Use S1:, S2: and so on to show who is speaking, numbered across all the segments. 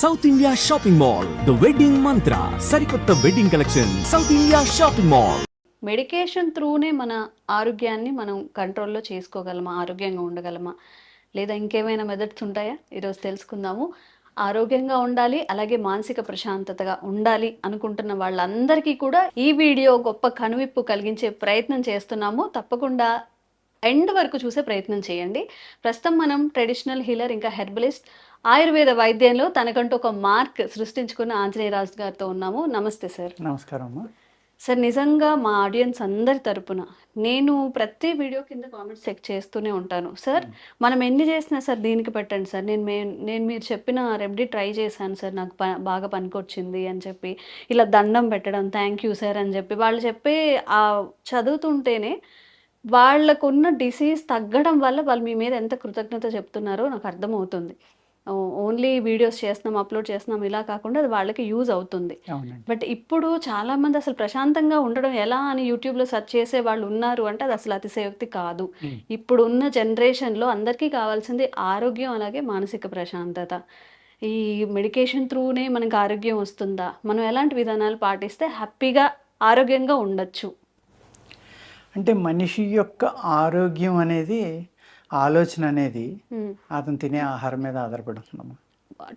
S1: South India shopping mall the wedding Mantra సరికొత్త wedding collection South India shopping mall
S2: medication త్రూనే మన ఆరోగ్యాన్ని మనం కంట్రోల్లో చేసుకోగలమా? ఆరోగ్యంగా ఉండగలమా? లేదా ఇంకేమైనా మెథడ్స్ ఉంటాయా? ఈరోజు తెలుసుకుందాము. ఆరోగ్యంగా ఉండాలి అలాగే మానసిక ప్రశాంతతగా ఉండాలి అనుకుంటున్న వాళ్ళందరికీ కూడా ఈ వీడియో గొప్ప కనువిప్పు కలిగించే ప్రయత్నం చేస్తున్నాము. తప్పకుండా ఎండ్ వరకు చూసే ప్రయత్నం చేయండి. ప్రస్తుతం మనం ట్రెడిషనల్ హీలర్ ఇంకా హెర్బలిస్ట్ ఆయుర్వేద వైద్యంలో తనకంటూ ఒక మార్క్ సృష్టించుకున్న ఆంజనేయరాజు గారితో ఉన్నాము. నమస్తే సార్.
S3: నమస్కారం అమ్మా.
S2: సార్ నిజంగా మా ఆడియన్స్ అందరి తరపున నేను ప్రతి వీడియో కింద కామెంట్స్ చెక్ చేస్తూనే ఉంటాను. సార్ మనం ఎన్ని చేసినా సార్ దీనికి పెట్టండి సార్. నేను మే నేను మీరు చెప్పిన రెమెడీ ట్రై చేశాను సార్. నాకు ప బాగా పనికొచ్చింది అని చెప్పి ఇలా దండం పెట్టడం థ్యాంక్ యూ సార్ అని చెప్పి వాళ్ళు చెప్పే ఆ చదువుతుంటేనే వాళ్ళకున్న డిసీజ్ తగ్గడం వల్ల వాళ్ళు మీ మీద ఎంత కృతజ్ఞత చెప్తున్నారో నాకు అర్థమవుతుంది. ఓన్లీ వీడియోస్ చేస్తున్నాం అప్లోడ్ చేస్తున్నాం ఇలా కాకుండా అది వాళ్ళకి యూజ్ అవుతుంది. బట్ ఇప్పుడు చాలా మంది అసలు ప్రశాంతంగా ఉండడం ఎలా అని యూట్యూబ్లో సెర్చ్ చేసే వాళ్ళు ఉన్నారు అంటే అది అసలు అతిశయోక్తి కాదు. ఇప్పుడు ఉన్న జనరేషన్లో అందరికీ కావాల్సింది ఆరోగ్యం అలాగే మానసిక ప్రశాంతత. ఈ మెడికేషన్ త్రూనే మనకి ఆరోగ్యం వస్తుందా? మనం ఎలాంటి విధానాలు పాటిస్తే హ్యాపీగా ఆరోగ్యంగా ఉండొచ్చు?
S3: అంటే మనిషి యొక్క ఆరోగ్యం అనేది ఆలోచన అనేది. అతను తినే ఆహారం మీద ఆధారపడుతుందమ్మా.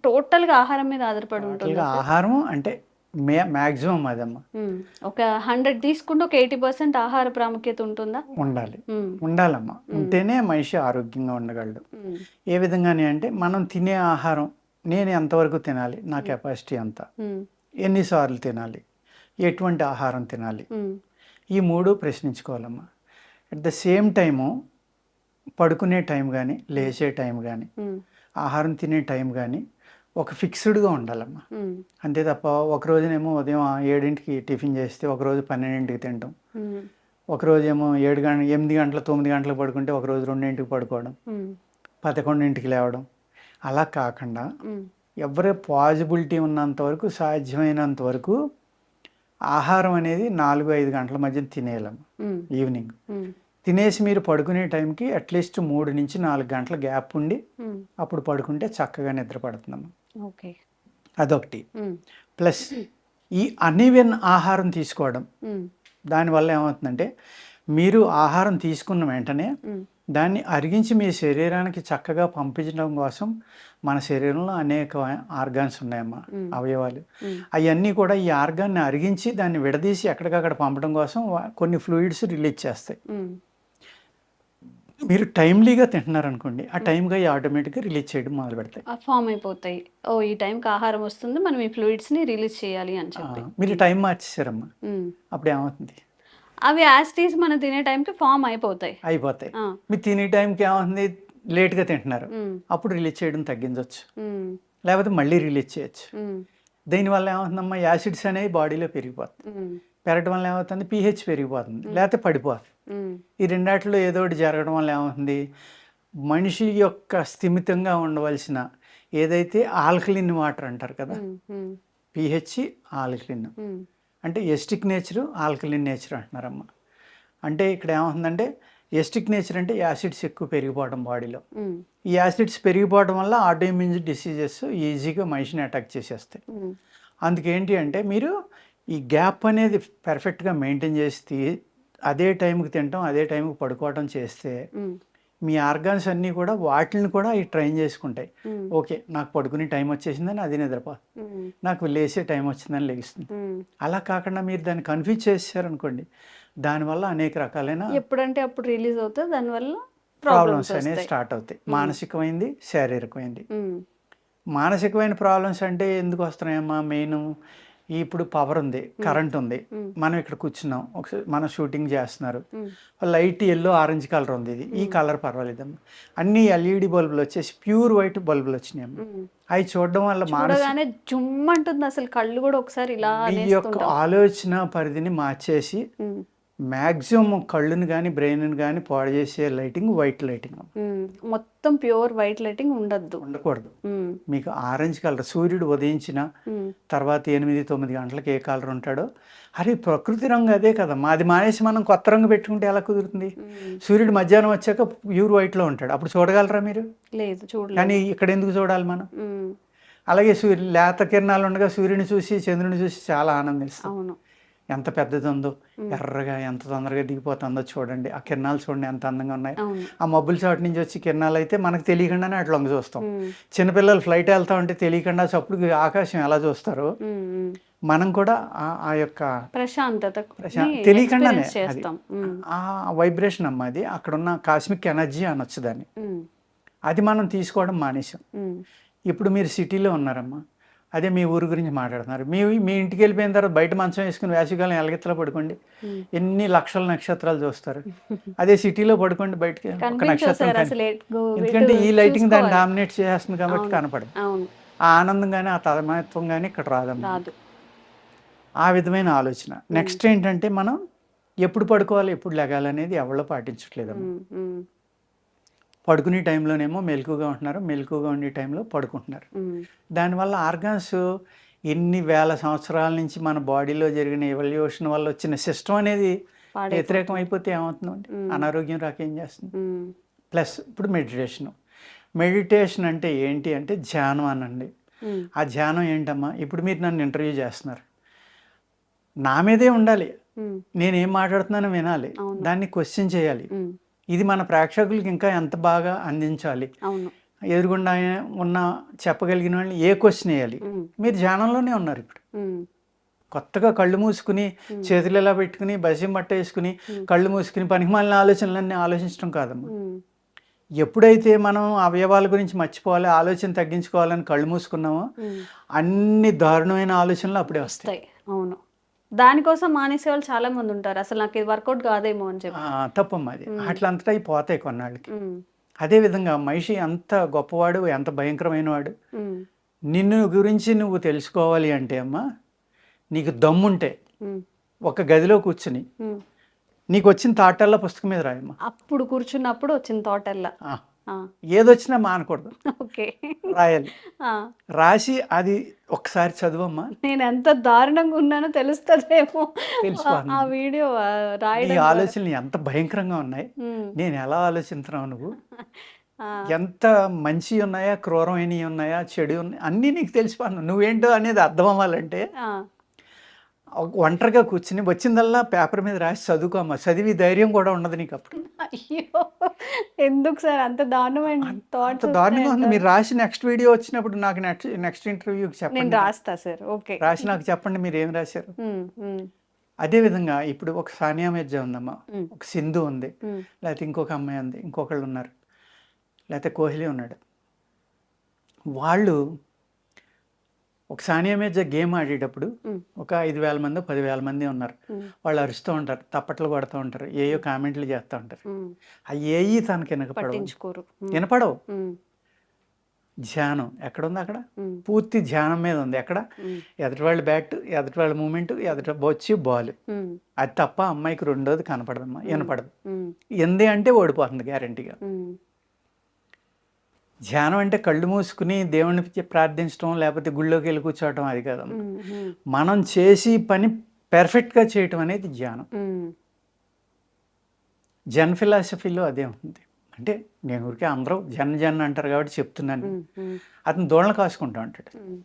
S2: టోటల్గా ఆహారం మీద ఆధారపడి ఉంటుంది
S3: ఆహారం అంటే మే మ్యాక్సిమం అదమ్మా.
S2: ఒక హండ్రెడ్ తీసుకుంటే ఒక ఎయిటీ పర్సెంట్ ఆహార ప్రాముఖ్యత ఉంటుందా?
S3: ఉండాలి. ఉండాలమ్మా. ఉంటేనే మనిషి ఆరోగ్యంగా ఉండగలడు. ఏ విధంగానే అంటే మనం తినే ఆహారం నేను ఎంతవరకు తినాలి నా కెపాసిటీ ఎంత. ఎన్నిసార్లు తినాలి? ఎటువంటి ఆహారం తినాలి. ఈ మూడు ప్రశ్నించుకోవాలమ్మా. అట్ ద సేమ్ టైము పడుకునే టైం కానీ లేచే టైం కానీ. ఆహారం తినే టైం కానీ ఒక ఫిక్స్డ్గా ఉండాలమ్మా. అంతే తప్ప ఒక రోజునేమో ఉదయం ఏడింటికి టిఫిన్ చేస్తే ఒక రోజు పన్నెండింటికి తింటాం
S2: Hmm.
S3: ఒక రోజు ఏమో ఏడు గంట ఎనిమిది గంటల తొమ్మిది గంటలకు పడుకుంటే ఒక రోజు రెండింటికి పడుకోవడం. పదకొండింటికి లేవడం అలా కాకుండా. ఎవరి పాజిబిలిటీ ఉన్నంత వరకు సాధ్యమైనంత వరకు ఆహారం అనేది నాలుగు ఐదు గంటల మధ్య తినేయాలమ్మా. ఈవినింగ్. తినేసి మీరు పడుకునే టైంకి అట్లీస్ట్ మూడు నుంచి నాలుగు గంటల గ్యాప్ ఉండి
S2: Hmm.
S3: అప్పుడు పడుకుంటే చక్కగా నిద్ర పడుతుందమ్మా
S2: ఓకే
S3: అదొకటి
S2: Hmm.
S3: ప్లస్ ఈ అన్ఈవెన్ ఆహారం తీసుకోవడం
S2: Hmm.
S3: దానివల్ల ఏమవుతుందంటే మీరు ఆహారం తీసుకున్న వెంటనే. దాన్ని అరిగించి మీ శరీరానికి చక్కగా పంపించడం కోసం మన శరీరంలో అనేక ఆర్గాన్స్ ఉన్నాయమ్మా. అవయవాలు. అవన్నీ కూడా ఈ ఆర్గాన్ని అరిగించి దాన్ని విడదీసి ఎక్కడికక్కడ పంపడం కోసం కొన్ని ఫ్లూయిడ్స్ రిలీజ్ చేస్తాయి. మీరు టైమ్లీగా తింటున్నారనుకోండి ఆ టైంగా ఆటోమేటిక్గా రిలీజ్ చేయడం మొదలు పెడతాయి.
S2: ఆ ఫామ్ అయిపోతాయి. ఓ ఈ టైంకి ఆహారం వస్తుంది మనం ఈ ఫ్లూయిడ్స్ని రిలీజ్ చేయాలి అని చెప్పి.
S3: మీరు టైం మార్చేసారమ్మా. అప్పుడు ఏమవుతుంది?
S2: అవి యాస్టీస్ మనం తినే టైంకి ఫామ్ అయిపోతాయి.
S3: అయిపోతాయి. మీరు తినే టైంకి ఏమవుతుంది? లేట్గా తింటున్నారు. అప్పుడు రిలీజ్ చేయడం తగ్గించవచ్చు. లేకపోతే మళ్ళీ రిలీజ్ చేయొచ్చు. దీనివల్ల ఏమవుతుందమ్మా? యాసిడ్స్ అనేవి బాడీలో పెరిగిపోతుంది
S2: Hmm.
S3: పెరగడం వల్ల ఏమవుతుంది పీహెచ్ పెరిగిపోతుంది లేకపోతే పడిపోతుంది. ఈ రెండాటిలో ఏదో ఒకటి జరగడం వల్ల ఏమవుతుంది మనిషి యొక్క స్థిమితంగా ఉండవలసిన ఏదైతే ఆల్కలిన్ వాటర్ అంటారు కదా. PH alkaline. అంటే ఎస్టిక్ నేచరు ఆల్కలిన్ నేచర్ అంటున్నారమ్మా అంటే ఇక్కడ ఏమవుతుందంటే ఎస్టిక్ నేచర్ అంటే యాసిడ్స్ ఎక్కువ పెరిగిపోవడం బాడీలో. ఈ యాసిడ్స్ పెరిగిపోవడం వల్ల ఆటోఇమ్యూన్ డిసీజెస్ ఈజీగా మనిషిని అటాక్ చేసేస్తాయి. అందుకేంటి అంటే మీరు ఈ గ్యాప్ అనేది పర్ఫెక్ట్గా మెయింటైన్ చేసి అదే టైంకి తినటం అదే టైంకి పడుకోవటం చేస్తే. మీ ఆర్గాన్స్ అన్నీ కూడా వాటిని కూడా ఈ ట్రైన్ చేసుకుంటాయి. ఓకే నాకు పడుకునే టైం వచ్చేసిందని అది నిద్రపో. నాకు లేసే టైం వచ్చిందని లెగిస్తుంది. అలా కాకుండా మీరు దాన్ని కన్ఫ్యూజ్ చేశారనుకోండి దానివల్ల అనేక రకాలైన
S2: ఎప్పుడంటే అప్పుడు రిలీజ్ అవుతుంది దానివల్ల
S3: ప్రాబ్లమ్స్ అనేవి స్టార్ట్ అవుతాయి మానసికమైంది శారీరకమైంది. మానసికమైన ప్రాబ్లమ్స్ అంటే ఎందుకు వస్తున్నాయమ్మా మెయిన్ ఇప్పుడు పవర్ ఉంది కరెంట్ ఉంది. మనం ఇక్కడ కూర్చున్నాం ఒకసారి మనం షూటింగ్ చేస్తున్నారు. లైట్ ఎల్లో ఆరెంజ్ కలర్ ఉంది ఇది ఈ కలర్ పర్వాలేదమ్మా అన్ని ఎల్ఈడి బల్బులు వచ్చేసి ప్యూర్ వైట్ బల్బులు వచ్చినాయమ్మా
S2: Hmm.
S3: అవి చూడడం వల్ల మానసిక
S2: చూడగానే జుమ్ అంటుంది అసలు కళ్ళు కూడా ఒకసారి ఇలా
S3: మీ యొక్క ఆలోచన పరిధిని మార్చేసి. మ్యాక్సిమం కళ్ళుని కానీ బ్రెయిన్ కానీ పాడు చేసే లైటింగ్ వైట్ లైటింగ్.
S2: మొత్తం ప్యూర్ వైట్ లైటింగ్ ఉండద్దు.
S3: ఉండకూడదు. మీకు ఆరెంజ్ కలర్ సూర్యుడు ఉదయించిన. తర్వాత ఎనిమిది తొమ్మిది గంటలకు ఏ కలర్ ఉంటాడో అరే ప్రకృతి రంగు అదే కదా. మాది మానేసి మనం కొత్త రంగు పెట్టుకుంటే ఎలా కుదురుతుంది. సూర్యుడు మధ్యాహ్నం వచ్చాక ప్యూర్ వైట్లో ఉంటాడు. అప్పుడు చూడగలరా మీరు?
S2: లేదు చూడలేదు.
S3: కానీ ఇక్కడ ఎందుకు చూడాలి మనం. అలాగే సూర్యు లేత కిరణాలు ఉండగా సూర్యుని చూసి చంద్రుని చూసి చాలా ఆనందిస్తాం
S2: అవును.
S3: ఎంత పెద్దది ఉందో ఎర్రగా ఎంత తొందరగా దిగిపోతుందో చూడండి. ఆ కిరణాలు చూడండి ఎంత అందంగా ఉన్నాయి. ఆ మబ్బుల చాటు నుంచి వచ్చి కిరణాలు అయితే మనకు తెలియకుండానే అట్లా చూస్తాం. చిన్నపిల్లలు ఫ్లైట్ వెళ్తా ఉంటే తెలియకుండా చప్పుడు ఆకాశం ఎలా చూస్తారో. మనం కూడా ఆ- యొక్క
S2: ప్రశాంతత
S3: ప్రశా- తెలియకుండానే ఆ వైబ్రేషన్ అమ్మ అది. అక్కడ ఉన్న కాస్మిక్ ఎనర్జీ అనొచ్చు దాన్ని. అది మనం తీసుకోవడం మానేసాం ఇప్పుడు మీరు సిటీలో ఉన్నారమ్మా. అదే మీ ఊరు గురించి మాట్లాడుతున్నారు. మీ మీ ఇంటికి వెళ్ళిపోయిన తర్వాత బయట మంచం వేసుకుని వేసవికాలం ఎలగెత్తలో పడుకోండి. ఎన్ని లక్షల నక్షత్రాలు చూస్తారు. అదే సిటీలో పడుకోండి బయటికి ఒక నక్షత్రం ఎందుకంటే ఈ లైటింగ్ దాన్ని. డామినేట్ చేస్తుంది కాబట్టి కనపడదు. ఆ ఆనందం కానీ ఆ తదమత్వం కానీ ఇక్కడ రాదమ్మా
S2: రాదు.
S3: ఆ విధమైన ఆలోచన. నెక్స్ట్ ఏంటంటే మనం ఎప్పుడు పడుకోవాలి ఎప్పుడు లెగాలి అనేది ఎవరో పాటించట్లేదమ్మా పడుకునే టైంలోనేమో మెలకుగా ఉంటున్నారు మెలకుగా ఉండే టైంలో పడుకుంటున్నారు. దానివల్ల ఆర్గాన్స్ ఎన్ని వేల సంవత్సరాల నుంచి మన బాడీలో జరిగిన ఎవల్యూషన్ వల్ల వచ్చిన సిస్టమ్ అనేది వ్యతిరేకం అయిపోతే ఏమవుతుందండి? అనారోగ్యం రాకేం చేస్తుంది?
S2: ఉమ్,
S3: ప్లస్ ఇప్పుడు మెడిటేషన్. మెడిటేషన్ అంటే ఏంటి అంటే ధ్యానం అనండి. ఆ ధ్యానం ఏంటమ్మా? ఇప్పుడు మీరు నన్ను ఇంటర్వ్యూ చేస్తున్నారు. నా మీదే ఉండాలి. నేనేం మాట్లాడుతున్నానో వినాలి. దాన్ని క్వశ్చన్ చేయాలి. ఇది మన ప్రేక్షకులకి ఇంకా ఎంత బాగా అందించాలి. ఎదురుగుండా ఉన్న చెప్పగలిగిన వాళ్ళని ఏ క్వశ్చన్ వేయాలి? మీరు ధ్యానంలోనే ఉన్నారు ఇప్పుడు. కొత్తగా కళ్ళు మూసుకుని చేతులు ఇలా పెట్టుకుని బసి మట్ట వేసుకుని కళ్ళు మూసుకుని పనికిమాలిన ఆలోచనలన్నీ ఆలోచించడం కాదమ్మా. ఎప్పుడైతే మనం అవయవాల గురించి మర్చిపోవాలి ఆలోచన తగ్గించుకోవాలని కళ్ళు మూసుకున్నామో. అన్ని దారుణమైన ఆలోచనలు అప్పుడే వస్తాయి.
S2: అవును. దానికోసం మానేసే వాళ్ళు చాలా మంది ఉంటారు. అసలు నాకు ఇది వర్కౌట్ కాదేమో అని చెప్పి.
S3: తప్పమ్మా అది. అట్లంతటా అయి పోతాయి కొన్నాళ్ళకి.
S2: ఉమ్,
S3: అదేవిధంగా మనిషి ఎంత గొప్పవాడు ఎంత భయంకరమైన వాడు నిన్ను గురించి నువ్వు తెలుసుకోవాలి అంటే అమ్మా నీకు దమ్ముంటే ఒక గదిలో కూర్చుని. నీకు వచ్చిన తాటల్లా పుస్తకం మీద రాయమ్మా.
S2: అప్పుడు కూర్చున్నప్పుడు వచ్చిన
S3: ఆ, ఏదొచ్చినా మానకూడదు. రాయాలి. రాసి అది ఒకసారి చదువమ్మా.
S2: నేను ఎంత దారుణంగా ఉన్నానో తెలుస్తుందేమో. ఆ వీడియో
S3: నీ ఆలోచనలు ఎంత భయంకరంగా ఉన్నాయి. నేను ఎలా ఆలోచిస్తున్నావు నువ్వు? ఎంత మంచి ఉన్నాయా క్రూరమైనవి ఉన్నాయా చెడు ఉన్నాయి అన్నీ నీకు తెలిసిపోను నువ్వేంటో అనేది అర్థం అవ్వాలంటే ఒంటరిగా కూర్చుని వచ్చిందల్లా పేపర్ మీద రాసి చదువుకోమ్మా. చదివి ధైర్యం కూడా ఉండదు నీకు అప్పుడు.
S2: అయ్యో! ఎందుకు సార్? అంత దారుణమైన
S3: అంత దారుణంగా ఉంది. మీరు రాసి నెక్స్ట్ వీడియో వచ్చినప్పుడు నాకు నెక్స్ట్ నెక్స్ట్ ఇంటర్వ్యూకి
S2: నేను
S3: చెప్పండి
S2: రాస్తా సార్. ఓకే.
S3: రాసి నాకు చెప్పండి మీరు ఏం రాశారు.
S2: ఉమ్,
S3: అదేవిధంగా ఇప్పుడు ఒక సానియా మిర్జా ఉందమ్మా. ఒక సింధు ఉంది. లేకపోతే ఇంకొక అమ్మాయి ఉంది. ఇంకొకళ్ళు ఉన్నారు. లేకపోతే కోహ్లీ ఉన్నాడు. వాళ్ళు ఒక సానియా మిర్జా గేమ్ ఆడేటప్పుడు ఒక ఐదు వేల మంది పదివేల మంది ఉన్నారు. వాళ్ళు అరుస్తూ ఉంటారు తప్పట్లు కొడుతూ ఉంటారు ఏయో కామెంట్లు చేస్తూ ఉంటారు. ఆ ఏయి తనకి వినకపడవు వినపడవు. ధ్యానం. ఎక్కడుంది అక్కడ? పూర్తి ధ్యానం మీద ఉంది. ఎక్కడ? ఎదుటి వాళ్ళ బ్యాట్ ఎదుటి వాళ్ళ మూమెంట్ ఎదుటి బొచ్చి బాల్. అది తప్ప అమ్మాయికి రెండోది కనపడదమ్మా వినపడదు. ఎంది అంటే ఓడిపోతుంది గ్యారంటీగా. ధ్యానం అంటే కళ్ళు మూసుకుని దేవుణ్ణి ప్రార్థించడం లేకపోతే గుళ్ళోకి వెళ్ళి కూర్చోవటం అది కాదమ్మా
S2: ఉమ్,
S3: మనం చేసి పని పెర్ఫెక్ట్గా చేయటం అనేది ధ్యానం. జన్ ఫిలాసఫీలో అదే ఉంది. అంటే నేను ఊరికే అందరూ జన్ జన్ అంటారు కాబట్టి చెప్తున్నాను. అతను దోళ్ళ కాసుకుంటా ఉంటాడు.
S2: ఉమ్,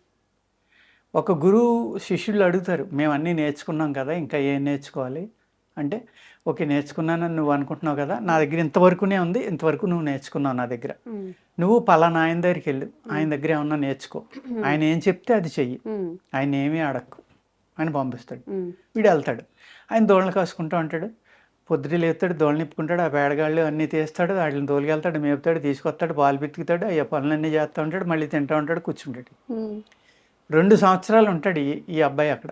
S3: ఒక గురువు శిష్యులు అడుగుతారు మేము అన్నీ నేర్చుకున్నాం కదా ఇంకా ఏం నేర్చుకోవాలి? అంటే ఓకే నేర్చుకున్నానని నువ్వు అనుకుంటున్నావు కదా నా దగ్గర ఇంతవరకునే ఉంది ఇంతవరకు నువ్వు నేర్చుకున్నావు నా దగ్గర. నువ్వు పలానా ఆయన దగ్గరికి వెళ్ళు. ఆయన దగ్గర ఏమన్నా నేర్చుకో. ఆయన ఏం చెప్తే అది చెయ్యి. ఆయన ఏమీ అడక్కు. ఆయన పంపిస్తాడు. వీడు వెళ్తాడు. ఆయన దోళ్ళని కాసుకుంటూ ఉంటాడు. పొద్దుట లేస్తాడు దోళ్ళని నిప్పుకుంటాడు ఆ పేడగాళ్ళు అన్నీ తీస్తాడు వాటిని తోలుకెళ్తాడు మేపుతాడు తీసుకొస్తాడు పాలు పితుకుతాడు అయ్యా పనులన్నీ చేస్తూ ఉంటాడు మళ్ళీ తింటూ ఉంటాడు కూర్చుంటాడు. రెండు సంవత్సరాలు ఉంటాడు ఈ అబ్బాయి అక్కడ.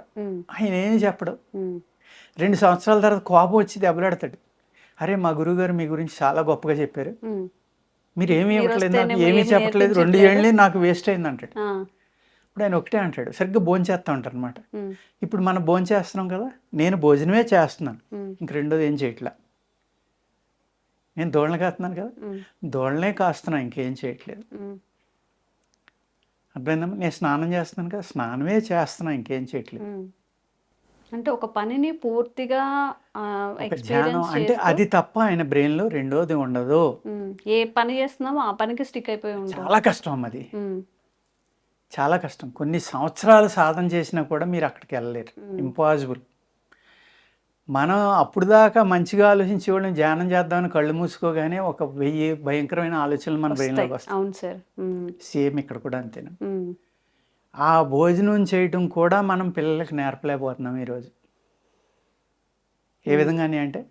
S3: ఆయన ఏమి చెప్పడు. రెండు సంవత్సరాల తర్వాత కోపం వచ్చి దెబ్బలాడతాడు అరే మా గురువుగారు మీ గురించి చాలా గొప్పగా చెప్పారు. మీరు ఏమీ ఇవ్వట్లేదు నాకు ఏమీ చెప్పట్లేదు రెండు. ఏళ్ళే నాకు వేస్ట్ అయింది అంటాడు ఇప్పుడు ఆయన ఒకటే అంటాడు సరిగ్గా భోజనం చేస్తా ఉంటారు అనమాట ఇప్పుడు మనం భోజనం చేస్తున్నాం కదా నేను భోజనమే చేస్తున్నాను. ఇంక రెండోది ఏం చేయట్లా? నేను దోళ్ళని కాస్తున్నాను కదా. దోళ్ళనే కాస్తున్నా ఇంకేం చేయట్లేదు. అర్థమైందమ్మా? నేను స్నానం చేస్తున్నాను కదా స్నానమే చేస్తున్నా ఇంకేం చేయట్లేదు.
S2: అంటే ఒక పనిని పూర్తిగా
S3: ధ్యానం అంటే అది తప్ప ఆయన బ్రెయిన్లో రెండోది ఉండదు.
S2: ఏ పని చేస్తున్నామో ఆ పనికి స్టిక్ అయిపోయి ఉంటాం
S3: చాలా కష్టం అది. చాలా కష్టం. కొన్ని సంవత్సరాలు సాధన చేసినా కూడా మీరు అక్కడికి వెళ్ళలేరు. ఇంపాసిబుల్ మనం అప్పుడు దాకా మంచిగా ఆలోచించి వాళ్ళని ధ్యానం చేద్దామని కళ్ళు మూసుకోగానే ఒక వెయ్యి భయంకరమైన ఆలోచనలు మన బ్రెయిన్లోకి
S2: వస్తాయి. అవును సార్.
S3: సేమ్ ఇక్కడ కూడా అంతేనా. ఆ భోజనం చేయటం కూడా మనం పిల్లలకి నేర్పలేకపోతున్నాం ఈరోజు. ఏ విధంగానే అంటే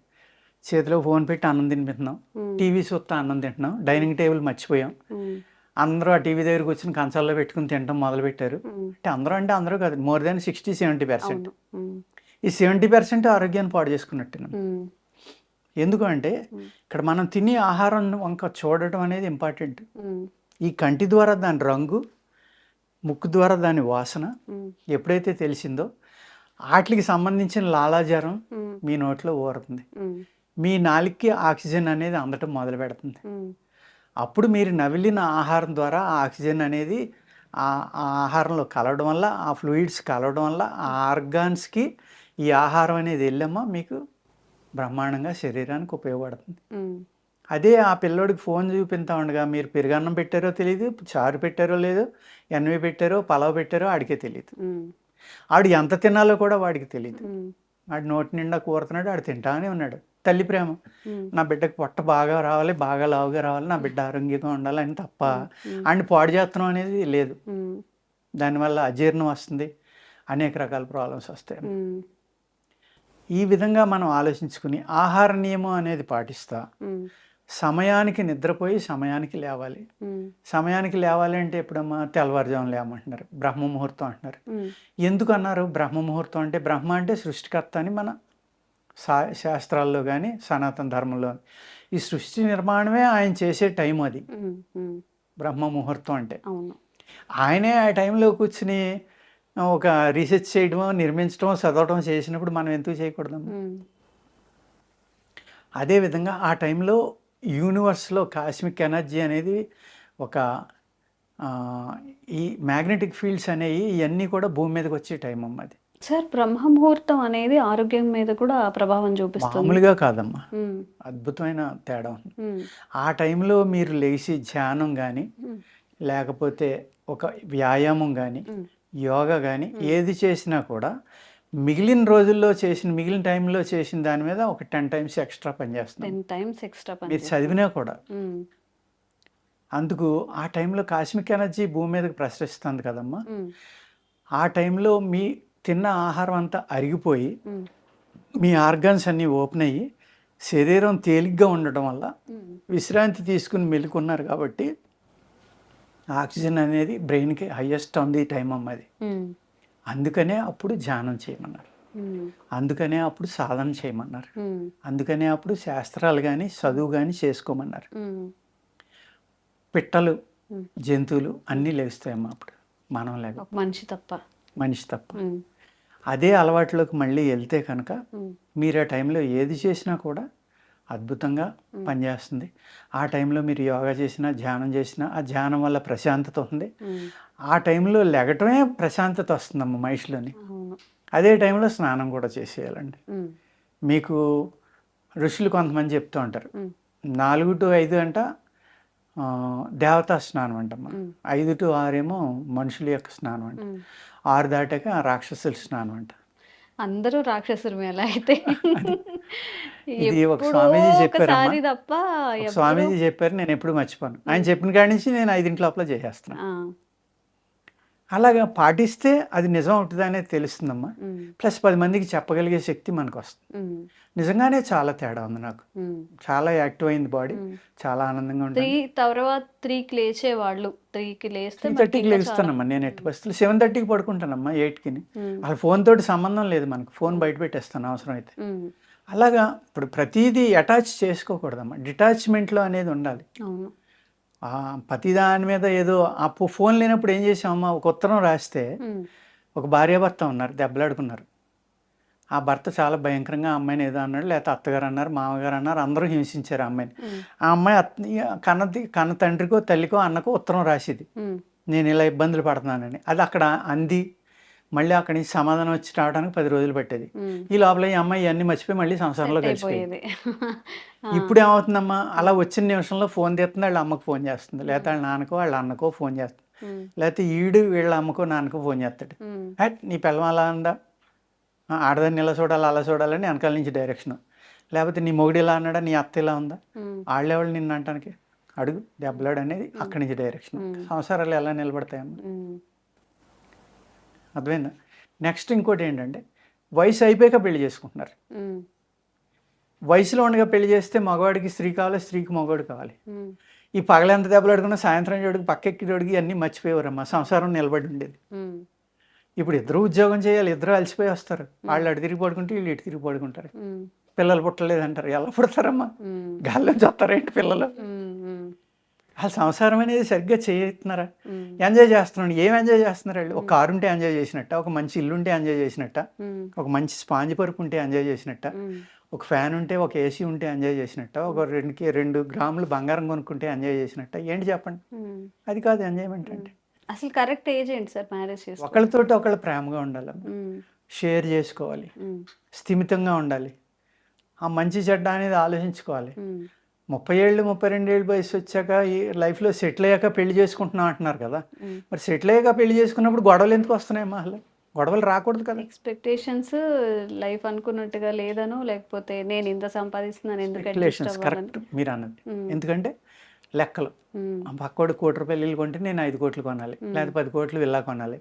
S3: చేతిలో ఫోన్ పెట్టి అన్నం తినిపిస్తున్నాం టీవీ చూస్తా అన్నం తింటున్నాం డైనింగ్ టేబుల్ మర్చిపోయాం. అందరూ ఆ టీవీ దగ్గర కూర్చొని కంచాల్లో పెట్టుకుని తినడం మొదలుపెట్టారు. అంటే అందరూ అంటే అందరూ కాదు more than sixty seventy percent. ఈ సెవెంటీ పర్సెంట్ ఆరోగ్యాన్ని పాడు చేసుకున్నట్టు ఎందుకంటే. ఇక్కడ మనం తినే ఆహారం వంక చూడటం అనేది ఇంపార్టెంట్. ఈ కంటి ద్వారా దాని రంగు ముక్కు ద్వారా దాని వాసన ఎప్పుడైతే తెలిసిందో వాటికి సంబంధించిన లాలాజారం మీ నోట్లో ఊరుతుంది. మీ నాలుగుకి ఆక్సిజన్ అనేది అందటం మొదలు పెడుతుంది. అప్పుడు మీరు నవిలిన ఆహారం ద్వారా ఆ ఆక్సిజన్ అనేది ఆ ఆ ఆహారంలో కలవడం వల్ల ఆ ఫ్లూయిడ్స్ కలవడం వల్ల ఆ ఆర్గాన్స్కి ఈ ఆహారం అనేది వెళ్ళమ్మా మీకు బ్రహ్మాండంగా శరీరానికి ఉపయోగపడుతుంది. అదే ఆ పిల్లోడికి ఫోన్ చూపిస్తా ఉండగా మీరు పెరుగన్నం పెట్టారో తెలియదు చారు పెట్టారో లేదో ఎన్వి పెట్టారో పలావ్ పెట్టారో ఆడికే తెలియదు ఆడు ఎంత తినాలో కూడా వాడికి తెలియదు ఆడు నోటి నిండా కూరుతున్నాడు ఆడు తింటానే ఉన్నాడు. తల్లి ప్రేమ. నా బిడ్డకి పొట్ట బాగా రావాలి బాగా లావుగా రావాలి నా బిడ్డ ఆరోగ్యంగా ఉండాలి అని తప్ప ఆడిని పాడు చేస్తున్నాం అనేది లేదు. దానివల్ల అజీర్ణం వస్తుంది అనేక రకాల ప్రాబ్లమ్స్ వస్తాయి. ఈ విధంగా మనం ఆలోచించుకుని ఆహార నియమం అనేది పాటిస్తా. సమయానికి నిద్రపోయి సమయానికి లేవాలి. సమయానికి లేవాలి అంటే ఎప్పుడమ్మా? తెల్లవారుజామున లేమంటున్నారు బ్రహ్మ ముహూర్తం అంటున్నారు. ఎందుకు అన్నారు బ్రహ్మ ముహూర్తం అంటే బ్రహ్మ అంటే సృష్టికర్త అని మన శా శాస్త్రాల్లో కానీ సనాతన ధర్మంలో. ఈ సృష్టి నిర్మాణమే ఆయన చేసే టైం అది. బ్రహ్మ ముహూర్తం అంటే. ఆయనే ఆ టైంలో కూర్చుని ఒక రీసెర్చ్ చేయడమో నిర్మించడం చదవడం చేసినప్పుడు మనం ఎందుకు చేయకూడదమ్మా? అదేవిధంగా ఆ టైంలో యూనివర్స్లో కాస్మిక్ ఎనర్జీ అనేది ఒక ఈ మ్యాగ్నెటిక్ ఫీల్డ్స్ అనేవి ఇవన్నీ కూడా భూమి మీదకి వచ్చే టైం అమ్మ అది.
S2: సార్ బ్రహ్మ ముహూర్తం అనేది ఆరోగ్యం మీద కూడా ప్రభావం చూపిస్తుంది.
S3: మామూలుగా కాదమ్మా. అద్భుతమైన తేడా ఉంది. ఆ టైంలో మీరు లేచి ధ్యానం కానీ లేకపోతే ఒక వ్యాయామం కానీ యోగా కానీ ఏది చేసినా కూడా మిగిలిన రోజుల్లో చేసిన మిగిలిన టైంలో చేసిన దాని మీద ఒక టెన్ టైమ్స్ ఎక్స్ట్రా పనిచేస్తున్నాం
S2: టెన్ టైమ్స్ ఎక్స్ట్రా పని
S3: మీరు చదివినా కూడా. అందుకు ఆ టైంలో కాస్మిక్ ఎనర్జీ భూమి మీదకి ప్రసరిస్తుంది కదమ్మా. ఆ టైంలో మీ తిన్న ఆహారం అంతా అరిగిపోయి మీ ఆర్గాన్స్ అన్నీ ఓపెన్ అయ్యి శరీరం తేలిగ్గా ఉండటం వల్ల విశ్రాంతి తీసుకుని మెలుకున్నారు కాబట్టి ఆక్సిజన్ అనేది బ్రెయిన్కి హయ్యెస్ట్ ఉంది టైం అమ్మది అందుకనే అప్పుడు ధ్యానం చేయమన్నారు. అందుకనే అప్పుడు సాధన చేయమన్నారు. అందుకనే అప్పుడు శాస్త్రాలు కానీ చదువు కానీ చేసుకోమన్నారు. పిట్టలు. జంతువులు అన్నీ లేస్తాయమ్మా అప్పుడు. మనం లేక
S2: మనిషి తప్ప.
S3: మనిషి తప్ప. అదే అలవాట్లోకి మళ్ళీ వెళ్తే కనుక మీరు ఆ టైంలో ఏది చేసినా కూడా అద్భుతంగా పనిచేస్తుంది. ఆ టైంలో మీరు యోగా చేసినా ధ్యానం చేసినా ఆ ధ్యానం వల్ల ప్రశాంతత ఉంది ఆ టైంలో లెగటమే ప్రశాంతత వస్తుందమ్మ మనిషిలోని
S2: అవును.
S3: అదే టైంలో స్నానం కూడా చేసేయాలండి. మీకు ఋషులు కొంతమంది చెప్తూ ఉంటారు. నాలుగు టు ఐదు అంట దేవతా స్నానం అంటమ్మా. ఐదు టు ఆరేమో మనుషుల యొక్క స్నానం అంట. ఆరు దాటాక రాక్షసుల స్నానం అంట.
S2: అందరూ రాక్షసులు ఎలా అయితే.
S3: ఇది ఒక స్వామీజీ.
S2: ఒకసారి తప్ప
S3: స్వామీజీ చెప్పారు నేను ఎప్పుడు మర్చిపోను. ఆయన చెప్పిన కాడి నుంచి నేను ఐదింటి లోపల చేసేస్తున్నాను
S2: ఆ,
S3: అలాగా పాటిస్తే అది నిజం అవుతుందా అనేది తెలుస్తుందమ్మా ప్లస్ పది మందికి చెప్పగలిగే శక్తి మనకు వస్తుంది నిజంగానే చాలా తేడా ఉంది నాకు. చాలా యాక్టివ్ అయింది బాడీ. చాలా ఆనందంగా ఉంటుంది
S2: తర్వాత త్రీకి లేచే వాళ్ళు త్రీకి లేస్తే
S3: థర్టీకి లేస్తానమ్మా. నేను ఎట్టి పరిస్థితులు సెవెన్ థర్టీకి పడుకుంటానమ్మా ఎయిట్కి అసలు ఫోన్ తోటి సంబంధం లేదు మనకు. ఫోన్ బయట పెట్టేస్తాను అవసరం అయితే అలాగా ఇప్పుడు ప్రతిదీ అటాచ్ చేసుకోకూడదమ్మా. డిటాచ్మెంట్లో అనేది ఉండాలి. ప్రతి దాని మీద ఏదో ఫో- ఫోన్ లేనప్పుడు ఏం చేసామమ్మా ఒక ఉత్తరం రాస్తే ఒక భార్యాభర్త ఉన్నారు దెబ్బలాడుకున్నారు. ఆ భర్త చాలా భయంకరంగా అమ్మాయిని ఏదో అన్నాడు లేకపోతే అత్తగారు అన్నారు మామగారు అన్నారు అందరూ హింసించారు ఆ అమ్మాయిని. ఆ అమ్మాయి కన్నది కన్న తండ్రికో తల్లికో అన్నకో ఉత్తరం రాసేది. నేను ఇలా ఇబ్బందులు పడుతున్నానని. అది అక్కడ అంది. మళ్ళీ అక్కడి నుంచి సమాధానం వచ్చి రావడానికి పది రోజులు పట్టేది. ఈ లోపల ఈ అమ్మాయి ఇవన్నీ మర్చిపోయి మళ్ళీ సంసారంలో కలిసిపోయింది ఇప్పుడు ఏమవుతుందమ్మా? అలా వచ్చిన నిమిషంలో ఫోన్ తీస్తుంది వాళ్ళ అమ్మకు ఫోన్ చేస్తుంది. లేకపోతే వాళ్ళ నాన్నకో వాళ్ళ అన్నకో ఫోన్ చేస్తుంది. లేకపోతే ఈడు వీళ్ళ అమ్మకో నాన్నకో ఫోన్ చేస్తాడు. హట్ నీ పిల్లం అలా ఉందా? ఆడదాన్ని ఇలా చూడాలి అలా చూడాలని వెనకాల నుంచి డైరెక్షన్ లేకపోతే నీ మొగుడు ఇలా అన్నాడా? నీ అత్త ఇలా ఉందా? వాళ్ళెవాళ్ళు నిన్ను అంటానికి? అడుగు దెబ్బలాడు అనేది అక్కడి నుంచి డైరెక్షన్ సంసారాలు ఎలా నిలబడతాయమ్మా? అర్థమైందా? నెక్స్ట్ ఇంకోటి ఏంటంటే వయసు అయిపోయాక పెళ్ళి చేసుకుంటున్నారు. వయసులో ఉండగా పెళ్ళి చేస్తే మగవాడికి స్త్రీ కావాలి స్త్రీకి మగవాడు కావాలి. ఈ పగలు ఎంత దెబ్బలాడుకున్నా సాయంత్రం చోడికి పక్కెక్కి చోడికి అన్నీ మర్చిపోయేవారమ్మా. సంసారం నిలబడి ఉండేది. ఇప్పుడు ఇద్దరు ఉద్యోగం చేయాలి ఇద్దరు అలసిపోయి వస్తారు. వాళ్ళు అటు తిరిగి పడుకుంటే వీళ్ళు ఇటు తిరిగి పడుకుంటారు. పిల్లలు పుట్టలేదంటారు. ఎలా పుడతారమ్మా? గాల్లో చూస్తారేంటి పిల్లలు? ఆ సంసారం అనేది సరిగ్గా చేస్తున్నారా ఎంజాయ్ చేస్తున్నాడు. ఏం ఎంజాయ్ చేస్తున్నారు వాళ్ళు? ఒక కారు ఉంటే ఎంజాయ్ చేసినట్ట ఒక మంచి ఇల్లు ఉంటే ఎంజాయ్ చేసినట్ట ఒక మంచి స్పాంజ్ పరుపు ఉంటే ఎంజాయ్ చేసినట్ట ఒక ఫ్యాన్ ఉంటే ఒక ఏసీ ఉంటే ఎంజాయ్ చేసినట్ట ఒక రెండుకి రెండు గ్రాములు బంగారం కొనుక్కుంటే ఎంజాయ్ చేసినట్ట. ఏంటి చెప్పండి. అది కాదు ఎంజాయ్మెంట్ అంటే.
S2: అసలు కరెక్ట్ ఏజ్ ఏంటి సార్ మ్యారేజ్
S3: ఒకళ్ళతోటి ఒకళ్ళు ప్రేమగా ఉండాలి షేర్ చేసుకోవాలి. స్థిమితంగా ఉండాలి. ఆ మంచి చెడ్డ అనేది ఆలోచించుకోవాలి. ముప్పై ఏళ్ళు ముప్పై రెండు ఏళ్ళు వయసు వచ్చాక ఈ లైఫ్లో సెటిల్ అయ్యాక పెళ్ళి చేసుకుంటున్నాం అంటున్నారు కదా. మరి సెటిల్ అయ్యాక పెళ్ళి చేసుకున్నప్పుడు గొడవలు ఎందుకు వస్తున్నాయమ్మా అసలు గొడవలు రాకూడదు కదా.
S2: ఎక్స్పెక్టేషన్స్ లైఫ్ అనుకున్నట్టుగా లేదనో లేకపోతే నేను ఇంత సంపాదిస్తున్నాను ఎందుకు adjust
S3: రిలేషన్స్
S2: అవ్వాలని?
S3: కరెక్ట్ మీరు అన్నది. ఎందుకంటే లెక్కలు. పక్కోడు కోటి రూపాయలు ఇల్లు కొంటే నేను ఐదు కోట్లు కొనాలి లేకపోతే పది కోట్లు విల్లా కొనాలి.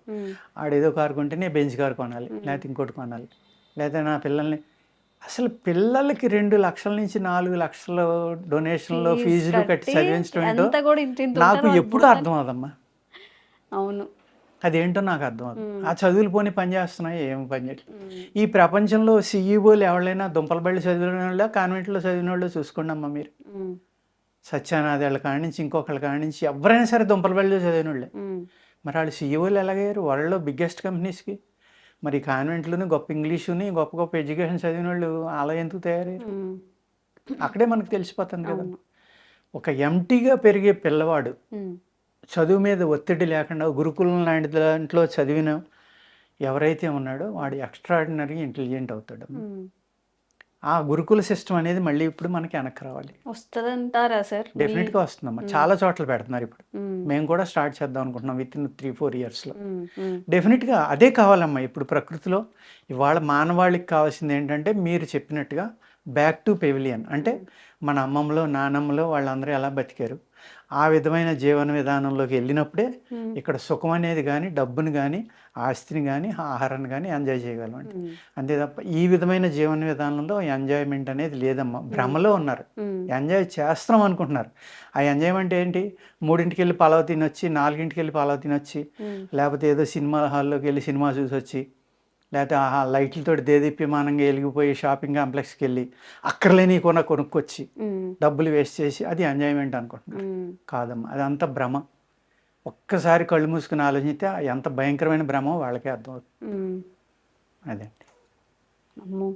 S3: ఆడేదో కారు కొంటే నేను బెంచ్ కారు కొనాలి లేకపోతే ఇంకోటి కొనాలి. లేకపోతే నా పిల్లల్ని అసలు పిల్లలకి రెండు లక్షల నుంచి నాలుగు లక్షల డొనేషన్లో ఫీజులు కట్టి చదివించడం ఏంటో నాకు ఎప్పుడు అర్థం అవదమ్మా
S2: అవును.
S3: అదేంటో నాకు అర్థం అవుతుంది ఆ చదువులు పోని పని చేస్తున్నాయి? ఏం పని చేయట్లేదు ఈ ప్రపంచంలో సీఈఓలు ఎవరైనా దుంపల బళ్ళు చదివిన వాళ్ళ? కాన్వెంట్లో చదివిన వాళ్ళు? చూసుకోండి అమ్మా మీరు. సత్యానాథ్ వాళ్ళ కాడి నుంచి ఇంకొకళ్ళ కాడి నుంచి ఎవరైనా సరే దుంపల బళ్ళు చదివిన వాళ్ళే. మరి వాళ్ళు సీఈఓలు ఎలాగయ్యారు? వరల్డ్లో బిగ్గెస్ట్ కంపెనీస్కి మరి కాన్వెంట్లోని గొప్ప ఇంగ్లీషుని గొప్ప గొప్ప ఎడ్యుకేషన్ చదివిన వాళ్ళు అలా ఎందుకు తయారయ్యారు? అక్కడే మనకు తెలిసిపోతుంది కదా. ఒక ఎంటీగా పెరిగే పిల్లవాడు చదువు మీద ఒత్తిడి లేకుండా గురుకులం లాంటి దాంట్లో చదివిన ఎవరైతే ఉన్నాడో వాడు ఎక్స్ట్రాడినరీ ఇంటెలిజెంట్ అవుతాడు. ఆ గురుకుల సిస్టమ్ అనేది మళ్ళీ ఇప్పుడు మనకి వెనక్కి రావాలి.
S2: వస్తుందంటారా సార్?
S3: డెఫినెట్గా వస్తుందమ్మా. చాలా చోట్ల పెడుతున్నారు ఇప్పుడు. మేము. కూడా స్టార్ట్ చేద్దాం అనుకుంటున్నాం విత్ ఇన్ త్రీ ఫోర్ ఇయర్స్లో డెఫినెట్గా అదే కావాలమ్మా ఇప్పుడు ప్రకృతిలో. ఇవాళ మానవాళికి కావాల్సింది ఏంటంటే మీరు చెప్పినట్టుగా బ్యాక్ టు పెవిలియన్ అంటే మన అమ్మమ్మలో నానమ్మలో వాళ్ళందరూ ఎలా బతికారు? ఆ విధమైన జీవన విధానంలోకి వెళ్ళినప్పుడే ఇక్కడ సుఖం అనేది కానీ డబ్బుని కానీ ఆస్తిని కానీ ఆహారాన్ని కానీ ఎంజాయ్ చేయగలం అండి.
S2: ఉమ్,
S3: అంతే తప్ప ఈ విధమైన జీవన విధానంలో ఎంజాయ్మెంట్ అనేది లేదమ్మా. భ్రమలో ఉన్నారు. ఎంజాయ్ చేస్తున్నాం అనుకుంటున్నారు. ఆ ఎంజాయ్మెంట్ ఏంటి? మూడింటికి వెళ్ళి పలావ్ తినొచ్చి నాలుగింటికి వెళ్ళి పలావ్ తినొచ్చి లేకపోతే ఏదో సినిమా హాల్లోకి వెళ్ళి సినిమా చూసి వచ్చి లేకపోతే ఆ లైట్లతో దేదీప్యమానంగా వెలిగిపోయి షాపింగ్ కాంప్లెక్స్కి వెళ్ళి అక్కర్లేని కొన కొనుక్కొచ్చి డబ్బులు వేస్ట్ చేసి అది ఎంజాయ్మెంట్ అనుకుంటున్నారు? కాదమ్మా అదంతా భ్రమ. ఒక్కసారి కళ్ళు మూసుకుని ఆలోచిస్తే ఎంత భయంకరమైన భ్రమ వాళ్ళకే అర్థమవుతుంది. అదే.
S2: అమ్మో.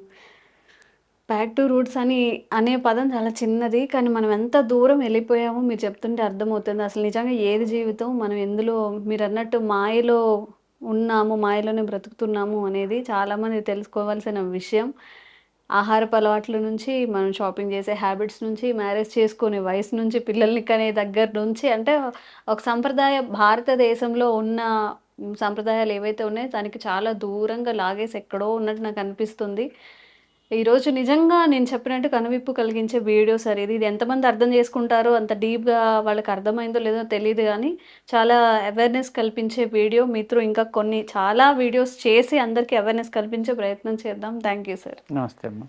S2: బ్యాక్ టు రూట్స్ అని అనే పదం చాలా చిన్నది కానీ మనం ఎంత దూరం వెళ్ళిపోయామో మీరు చెప్తుంటే అర్థమవుతుంది. అసలు నిజంగా ఏది జీవితం? మనం ఎందులో మీరు అన్నట్టు మాయలో ఉన్నాము మాయలోనే బ్రతుకుతున్నాము అనేది చాలామంది తెలుసుకోవాల్సిన విషయం. ఆహారపు అలవాట్ల నుంచి మనం షాపింగ్ చేసే హ్యాబిట్స్ నుంచి మ్యారేజ్ చేసుకునే వయసు నుంచి పిల్లల్ని కనే దగ్గర నుంచి అంటే ఒక సంప్రదాయ భారతదేశంలో ఉన్న సంప్రదాయాలు ఏవైతే ఉన్నాయో దానికి చాలా దూరంగా లాగేసి ఎక్కడో ఉన్నట్టు నాకు అనిపిస్తుంది. ఈరోజు నిజంగా నేను చెప్పినట్టు కనువిప్పు కలిగించే వీడియో సార్ ఇది ఇది ఎంతమంది అర్థం చేసుకుంటారో అంత డీప్గా వాళ్ళకి అర్థమైందో లేదో తెలియదు కానీ చాలా అవేర్నెస్ కల్పించే వీడియో. మీతో ఇంకా కొన్ని చాలా వీడియోస్ చేసి అందరికీ అవేర్నెస్ కల్పించే ప్రయత్నం చేద్దాం. థ్యాంక్ యూ సార్
S3: నమస్తే అమ్మా.